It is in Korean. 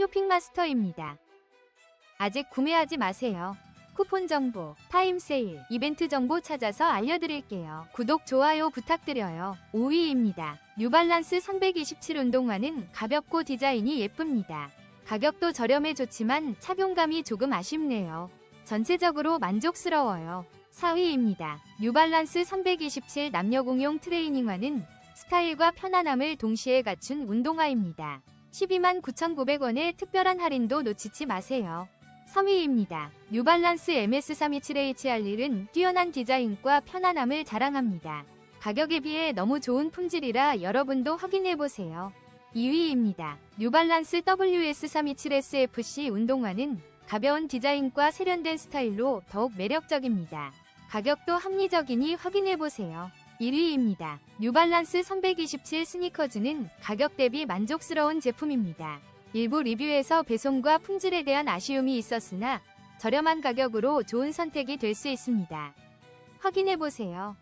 쇼핑마스터입니다. 아직 구매하지 마세요. 쿠폰 정보, 타임 세일, 이벤트 정보 찾아서 알려드릴게요. 구독, 좋아요 부탁드려요. 5위입니다. 뉴발란스 327 운동화는 가볍고 디자인이 예쁩니다. 가격도 저렴해 좋지만 착용감이 조금 아쉽네요. 전체적으로 만족스러워요. 4위입니다. 뉴발란스 327 남녀 공용 트레이닝화는 스타일과 편안함을 동시에 갖춘 운동화입니다. 12만 9,900원의 특별한 할인도 놓치지 마세요. 3위입니다. 뉴발란스 MS327HR1은 뛰어난 디자인과 편안함을 자랑합니다. 가격에 비해 너무 좋은 품질이라 여러분도 확인해보세요. 2위입니다. 뉴발란스 WS327SFC 운동화는 가벼운 디자인과 세련된 스타일로 더욱 매력적입니다. 가격도 합리적이니 확인해보세요. 1위입니다. 뉴발란스 327 스니커즈는 가격 대비 만족스러운 제품입니다. 일부 리뷰에서 배송과 품질에 대한 아쉬움이 있었으나 저렴한 가격으로 좋은 선택이 될 수 있습니다. 확인해보세요.